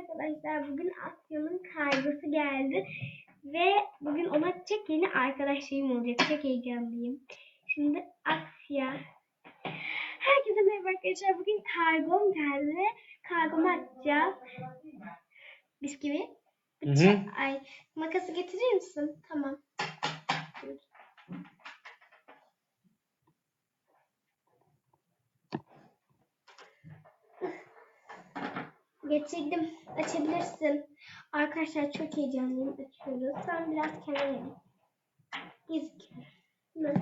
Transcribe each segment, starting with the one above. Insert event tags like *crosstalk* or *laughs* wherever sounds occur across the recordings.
arkadaşlar bugün Asya'nın kargosu geldi ve bugün ona çok yeni arkadaşlarım olacak. Çok heyecanlıyım. Şimdi Asya. Herkese merhaba arkadaşlar. Bugün kargom geldi. Kargomu açacağız. Bisküvi. Hı hı. Ay makası getirir misin? Tamam. Getirdim. Açabilirsin. Arkadaşlar çok heyecanlıyım. Açıyoruz. Sen biraz kenara gel. Hı.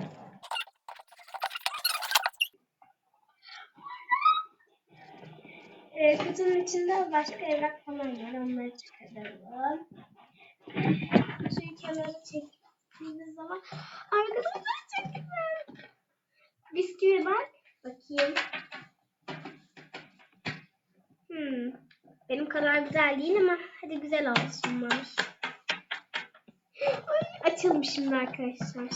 Ee, kutunun içinde başka evrak falan var. Onları çıkaralım. Kutuyu kenara çektiğimiz zaman arkadaşlar çok güzel. Bisküvi bak. Bakayım. Benim kadar güzel değil ama hadi güzel olsun var. Ay, açalım şimdi arkadaşlar.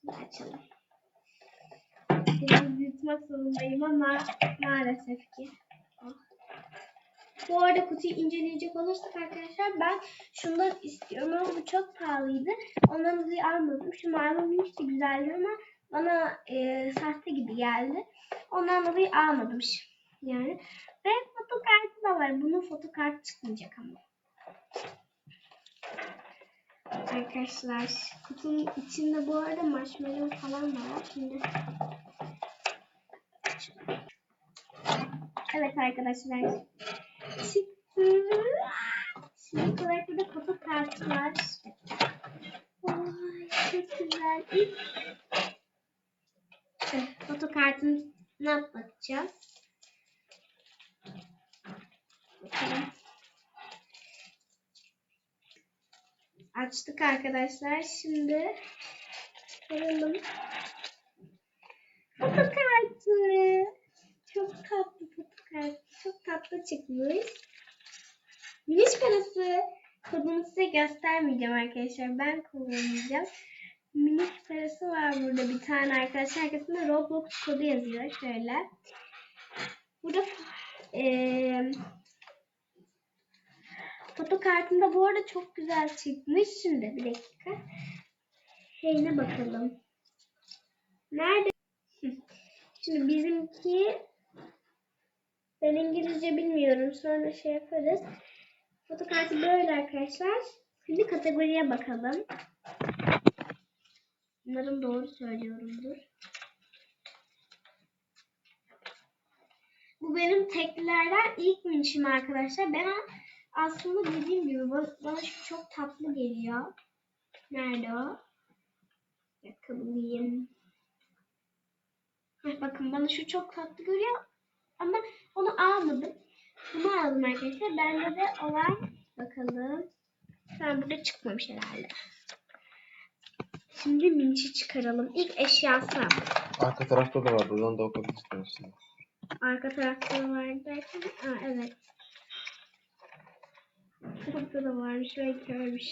Şimdi açalım. Biraz büyütmek zorundayım ama maalesef ki. Ah. Bu arada kutuyu inceleyecek olursak arkadaşlar ben şundan istiyorum ama bu çok pahalıydı. Ondan dolayı almadım. Şu mavi hiç de güzeldi ama bana e, sahte gibi geldi. Ondan dolayı almadım. Yani. Ve foto kartı da var. Bunun foto kartı çıkmayacak ama. Arkadaşlar kutunun içinde bu arada marshmallow falan da var. Şimdi Evet arkadaşlar. Çıktı. Şimdi olarak burada foto kartı var. Vay çok güzel. Evet, foto kartına bakacağız. Bakalım. Açtık arkadaşlar. Şimdi çıkaralım. Foto kartı. Çok tatlı foto kartı. Çok tatlı çıkmış. Miniş parası. Kodunu size göstermeyeceğim arkadaşlar. Ben kullanacağım. Miniş parası var burada bir tane arkadaşlar. Arkasında Roblox kodu yazıyor. Şöyle. Burada eee Foto kartında bu arada çok güzel çıkmış. Şimdi bir dakika. Şeyine bakalım. Nerede? *laughs* Şimdi bizimki ben İngilizce bilmiyorum. Sonra şey yaparız. Foto kartı böyle arkadaşlar. Şimdi kategoriye bakalım. Umarım doğru söylüyorumdur. Bu benim teklilerden ilk minişim arkadaşlar. Ben aslında dediğim gibi bana, çok tatlı geliyor. Nerede o? Heh, bakın bana şu çok tatlı görüyor. Ama onu almadım. Bunu aldım arkadaşlar. Bende de olan bakalım. Ben burada çıkmamış herhalde. Şimdi minçi çıkaralım. İlk eşyası. Arka tarafta da var. Buradan da okuyabilirsin aslında. Arka tarafta da var derken. Aa, evet. Burada da varmış. Belki görmüş.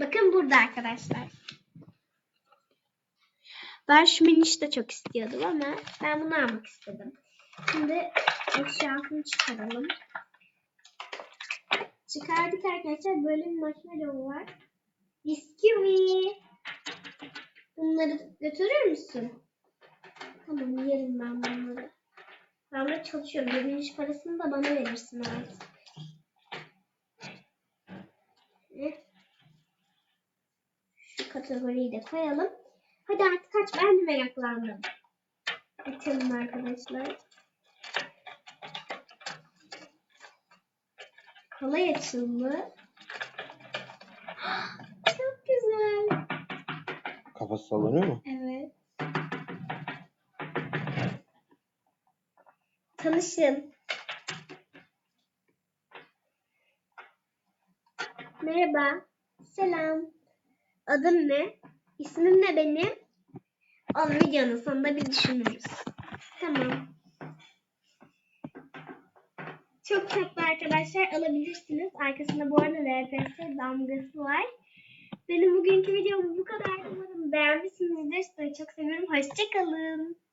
Bakın burada arkadaşlar. Ben şu miniş de çok istiyordum ama ben bunu almak istedim. Şimdi eşyasını çıkaralım. Çıkardık arkadaşlar. Böyle bir marshmallow var. Bisküvi. Bunları götürür müsün? Tamam yerim ben bunları. Ben de çalışıyorum. Birinci parasını da bana verirsin artık. Şu kategoriyi de koyalım. Hadi artık kaç ben de meraklandım. Açalım arkadaşlar. Kolay açıldı. *gasps* Çok güzel. Kafası sallanıyor mu? Evet. Tanışın. Merhaba. Selam. Adın ne? İsmim ne benim? Onu videonun sonunda bir düşünürüz. Tamam. Çok tatlı arkadaşlar alabilirsiniz. Arkasında bu arada RPS damgası var. Benim bugünkü videom bu kadar. Umarım beğenmişsinizdir. Sizi çok seviyorum. Hoşçakalın.